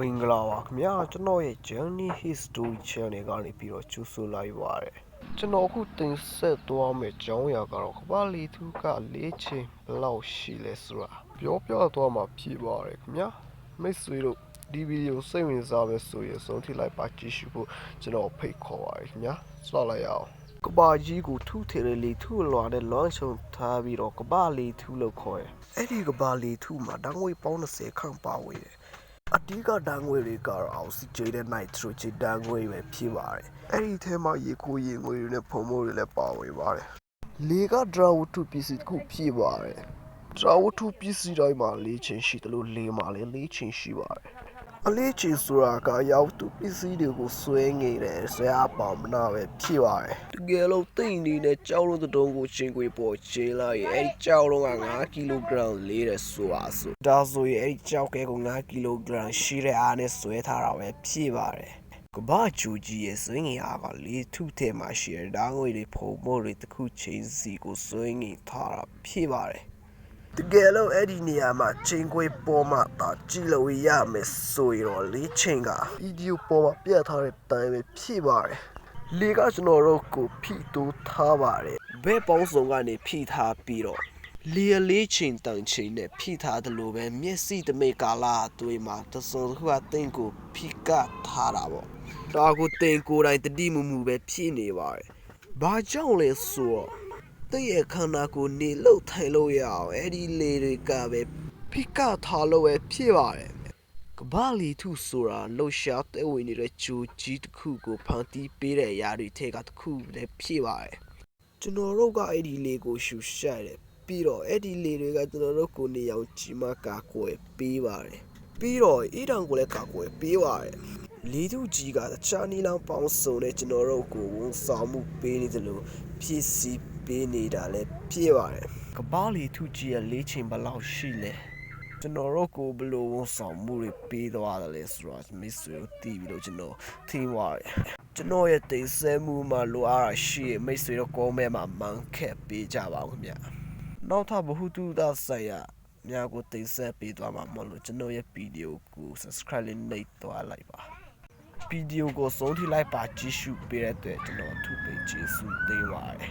မင်္ဂလာပါခင်ဗျာကျွန်တော်ရဲ့ Journey History Channel ကနေပြီးတော့ကြိုဆိုလိုက်ပါရစေကျွန်တော်အခုတင်ဆက်သွားမယ့်အကြောင်းအရာကတော့ကမ္ဘာလီသူကလေးချင်းဘယ်လောက်ရှိလဲဆိုတာပြောပြသွားမှာဖြစ်ပါတယ်ခင်ဗျာမိတ်ဆွေတို့ဒီဗီဒီယိုစိတ်ဝင်စားမယ်ဆိုရင်ဆုံးထိလိုက်ပါကြည့်ရှုဖို့ကျွန်တော်ဖိတ်ခေါ်ပါတယ်ခင်ဗျာစလိုက်ရအောင်ကဘာကြီးကိုထူထေရလီထူလွာတဲ့လွန်ချုံထားပြီးတော့ကဘာလီထူလို့ခေါ်တယ်အဲ့ဒီကဘာလီထူမှာတောင်းဝေးပေါင်း30ခန့်ပါဝေးတယ် အဓိကဓာတ်ငွေတွေကတော့အောက်ဆီဂျင်နဲ့နိုက်ထရိုဂျင်ဓာတ်ငွေပဲဖြစ်ပါတယ်။အဲ့ဒီထဲမှာရေကိုရေငွေတွေနဲ့ဖုံမိုးတွေလည်းပါဝင်ပါတယ်။လေကဒရာဝတ္ထုပစ္စည်းတစ်ခုဖြစ်ပါတယ်။ဒရာဝတ္ထုပစ္စည်းတိုင်းမှာလေးချင်းရှိတယ်လို့လေမှာလည်းလေးချင်းရှိပါတယ်။ အလေးချင်းဆိုတာကရောက်သူပစ္စည်းတွေကိုဆွဲငိတယ်ဆွဲအပေါမနာပဲဖြစ်ပါတယ်။တကယ်လို့တိတ်နေတဲ့ကြောက်လို့တုံးကိုချင်းခွေပေါ်ချေးလိုက်ရင်အဲ့ဒီကြောက်လုံးက9ကီလိုဂရမ်လေးတဲ့ဆိုတာဆိုဒါဆိုရင်အဲ့ဒီကြောက်ကဲကို9ကီလိုဂရမ်ရှိတဲ့အားနဲ့ဆွဲထားတာပဲဖြစ်ပါတယ်။ကဘာချူကြီးရဲ့ဆွေးငင်အားကလေးထုထဲမှာရှိတဲ့ဓာတ်ငွေတွေဖုံမို့တွေတစ်ခုချင်းစီကိုဆွေးငင်ထားတာဖြစ်ပါတယ်။ တကယ်လို့အဲ့ဒီနေရာမှာချင်းခွေပေါ်မှာတာကြည့်လို့ရမယ်ဆိုရင်တော့လေးချင်းကဗီဒီယိုပေါ်မှာပြတ်ထားတဲ့အတိုင်းပဲဖြစ်ပါတယ်လေကကျွန်တော်တို့ကိုဖိတိုးထားပါတယ်ဘဲပေါင်းစုံကနေဖိထားပြီးတော့လေလေးချင်းတန်ချင်းနဲ့ဖိထားတယ်လို့ပဲမျက်စိတမိတ်ကာလာအသွေးမှာတစုံတစ်ခုကတင်းကိုဖိကထားတာပေါ့ဒါကိုတင်းကိုယ်တိုင်တတိမူမူပဲဖြစ်နေပါတယ်ဘာကြောင့်လဲဆိုတော့ တည့်ရဲ့ခန္ဓာကိုယ်နေလို့ထိုင်လို့ရအောင်အဲ့ဒီလေတွေကပဲဖိကထားလို့ပဲဖြစ်ပါတယ်ကဘာလီထုဆိုတာလှူရှားတဲ့ဝင်နေတဲ့ဂျူကြီးတစ်ခုကိုဖန်တီးပေးတဲ့အရာတွေထဲကတစ်ခုလည်းဖြစ်ပါတယ်ကျွန်တော်တို့ကအဲ့ဒီလေကိုရှူရှိုက်တယ်ပြီးတော့အဲ့ဒီလေတွေကကျွန်တော်တို့ကိုနေအောင်ကြီးမကာကွယ်ပေးပါတယ်ပြီးတော့အီတန်ကိုလည်းကာကွယ်ပေးပါတယ်လေထုကြီးကတခြားနီလောင်ပေါင်းစုံနဲ့ကျွန်တော်တို့ကိုဝန်ဆောင်မှုပေးနေတယ်လို့ဖြစ်စီ ပေးနေတာလည်းဖြစ်ပါတယ်ကဘာလီထုကြီးရဲ့လေးချိန်ဘယ်လောက်ရှိလဲကျွန်တော်တို့ကိုဘယ်လိုဝန်ဆောင်မှုတွေပေးသွားတယ်လဲဆိုတော့မစ်ဆွေကိုတီးပြီးတော့ကျွန်တော်ထင်ပါတယ်ကျွန်တော်ရဲ့တိတ်ဆဲမှုမှာလိုအားရရှိရင်မိတ်ဆွေတို့ကောမဲမှာမန်ခက်ပေးကြပါဦးခင်ဗျနောက်ထပ်ဘ ഹു တုဒဆိုင်ရများကိုတိတ်ဆက်ပေးသွားမှာမဟုတ်လို့ကျွန်တော်ရဲ့ဗီဒီယိုကို subscribe လေးနှိပ်သွားလိုက်ပါဗီဒီယိုကိုဆုံးထိလိုက်ပါကြည့်ရှုပေးတဲ့အတွက်ကျွန်တော်အထူးပဲကျေးဇူးတင်ပါတယ်